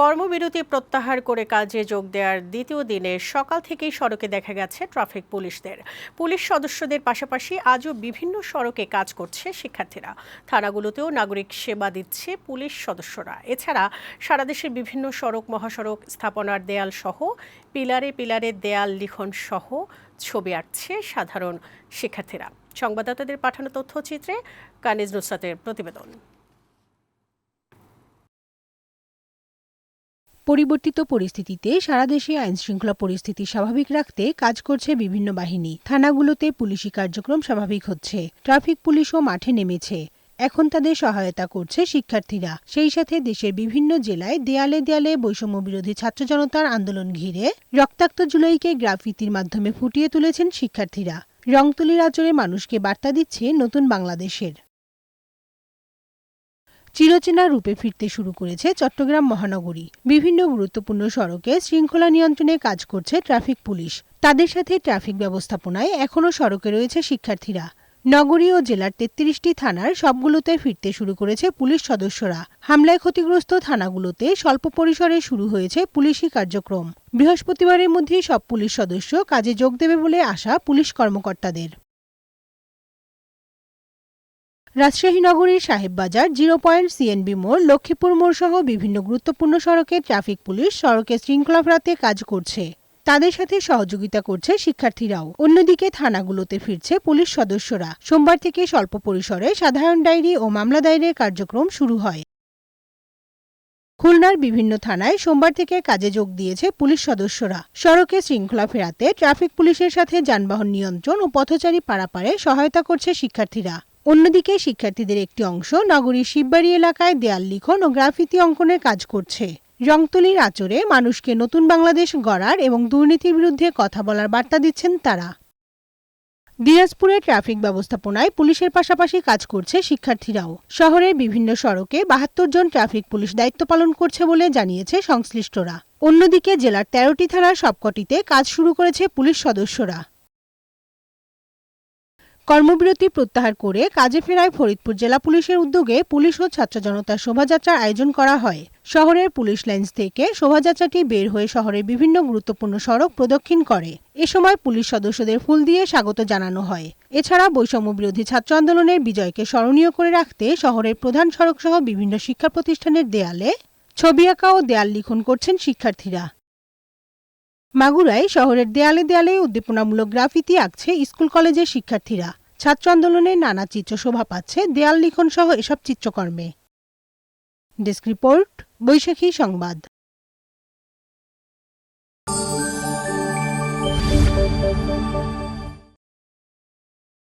কর্মবিরতি প্রত্যাহার করে কাজে যোগ দেওয়ার দ্বিতীয় দিনে সকাল থেকেই সড়কে দেখা গেছে ট্রাফিক পুলিশদের। পুলিশ সদস্যদের পাশাপাশি আজও বিভিন্ন সড়কে কাজ করছে শিক্ষার্থীরা। থানাগুলোতেও নাগরিক সেবা দিচ্ছে পুলিশ সদস্যরা। এছাড়া সারা দেশের বিভিন্ন সড়ক, মহাসড়ক, স্থাপনার দেয়াল সহ পিলারে পিলারে দেয়াল লিখন সহ ছবি আঁকছে সাধারণ শিক্ষার্থীরা। সংবাদদাতাদের পাঠানো তথ্যচিত্রে কানিজ নুসরাতের প্রতিবেদন। পরিবর্তিত পরিস্থিতিতে সারা দেশে আইন শৃঙ্খলা পরিস্থিতি স্বাভাবিক রাখতে কাজ করছে বিভিন্ন বাহিনী। থানাগুলোতে পুলিশি কার্যক্রম স্বাভাবিক হচ্ছে। ট্রাফিক পুলিশও মাঠে নেমেছে। এখন তাদের সহায়তা করছে শিক্ষার্থীরা। সেই সাথে দেশের বিভিন্ন জেলায় দেয়ালে দেয়ালে বৈষম্য বিরোধী ছাত্র জনতার আন্দোলন ঘিরে রক্তাক্ত জুলাইকে গ্রাফিতির মাধ্যমে ফুটিয়ে তুলেছেন শিক্ষার্থীরা। রংতুলির আচরে মানুষকে বার্তা দিচ্ছে নতুন বাংলাদেশের। চিরচেনা রূপে ফিরতে শুরু করেছে চট্টগ্রাম মহানগরী। বিভিন্ন গুরুত্বপূর্ণ সড়কে শৃঙ্খলা নিয়ন্ত্রণে কাজ করছে ট্রাফিক পুলিশ। তাদের সাথে ট্রাফিক ব্যবস্থাপনায় এখনও সড়কে রয়েছে শিক্ষার্থীরা। নগরী ও জেলার তেত্রিশটি থানার সবগুলোতে ফিরতে শুরু করেছে পুলিশ সদস্যরা। হামলায় ক্ষতিগ্রস্ত থানাগুলোতে স্বল্প পরিসরে শুরু হয়েছে পুলিশি কার্যক্রম। বৃহস্পতিবারের মধ্যেই সব পুলিশ সদস্য কাজে যোগ দেবে বলে আশা পুলিশ কর্মকর্তাদের। রাজশাহী নগরীর সাহেববাজার জিরো পয়েন্ট সিএনবি মোড়, লক্ষ্মীপুর মোড় সহ বিভিন্ন গুরুত্বপূর্ণ সড়কে ট্রাফিক পুলিশ সড়কে শৃঙ্খলা ফেরাতে কাজ করছে। তাদের সাথে সহযোগিতা করছে শিক্ষার্থীরাও। অন্যদিকে থানাগুলোতে ফিরছে পুলিশ সদস্যরা। সোমবার থেকে স্বল্প পরিসরে সাধারণ ডায়েরি ও মামলা দায়েরের কার্যক্রম শুরু হয়। খুলনার বিভিন্ন থানায় সোমবার থেকে কাজে যোগ দিয়েছে পুলিশ সদস্যরা। সড়কে শৃঙ্খলা ফেরাতে ট্রাফিক পুলিশের সাথে যানবাহন নিয়ন্ত্রণ ও পথচারী পারাপারে সহায়তা করছে শিক্ষার্থীরা। অন্যদিকে শিক্ষার্থীদের একটি অংশ নগরীর শিববাড়ি এলাকায় দেয়াল লিখন ও গ্রাফিতি অঙ্কনের কাজ করছে। রংতুলির আচরে মানুষকে নতুন বাংলাদেশ গড়ার এবং দুর্নীতির বিরুদ্ধে কথা বলার বার্তা দিচ্ছেন তারা। দিনাজপুরে ট্রাফিক ব্যবস্থাপনায় পুলিশের পাশাপাশি কাজ করছে শিক্ষার্থীরাও। শহরের বিভিন্ন সড়কে বাহাত্তর জন ট্রাফিক পুলিশ দায়িত্ব পালন করছে বলে জানিয়েছে সংশ্লিষ্টরা। অন্যদিকে জেলার তেরোটি থানার সবকটিতে কাজ শুরু করেছে পুলিশ সদস্যরা। কর্মবিরতি প্রত্যাহার করে কাজে ফেরায় ফরিদপুর জেলা পুলিশের উদ্যোগে পুলিশ ও ছাত্র জনতার শোভাযাত্রার আয়োজন করা হয়। শহরের পুলিশ লাইন্স থেকে শোভাযাত্রাটি বের হয়ে শহরের বিভিন্ন গুরুত্বপূর্ণ সড়ক প্রদক্ষিণ করে। এ সময় পুলিশ সদস্যদের ফুল দিয়ে স্বাগত জানানো হয়। এছাড়া বৈষম্য বিরোধী ছাত্র আন্দোলনের বিজয়কে স্মরণীয় করে রাখতে শহরের প্রধান সড়ক সহ বিভিন্ন শিক্ষা প্রতিষ্ঠানের দেয়ালে ছবি আঁকা ও দেয়াল লিখন করছেন শিক্ষার্থীরা। মাগুরায় শহরের দেয়ালে দেয়ালে উদ্দীপনামূলক গ্রাফিতি আঁকছে স্কুল কলেজের শিক্ষার্থীরা। ছাত্র আন্দোলনের নানা চিত্র শোভা পাচ্ছে দেয়াল লিখন সহ এসব চিত্রকর্মে। ডেস্ক রিপোর্ট, বৈশাখী সংবাদ।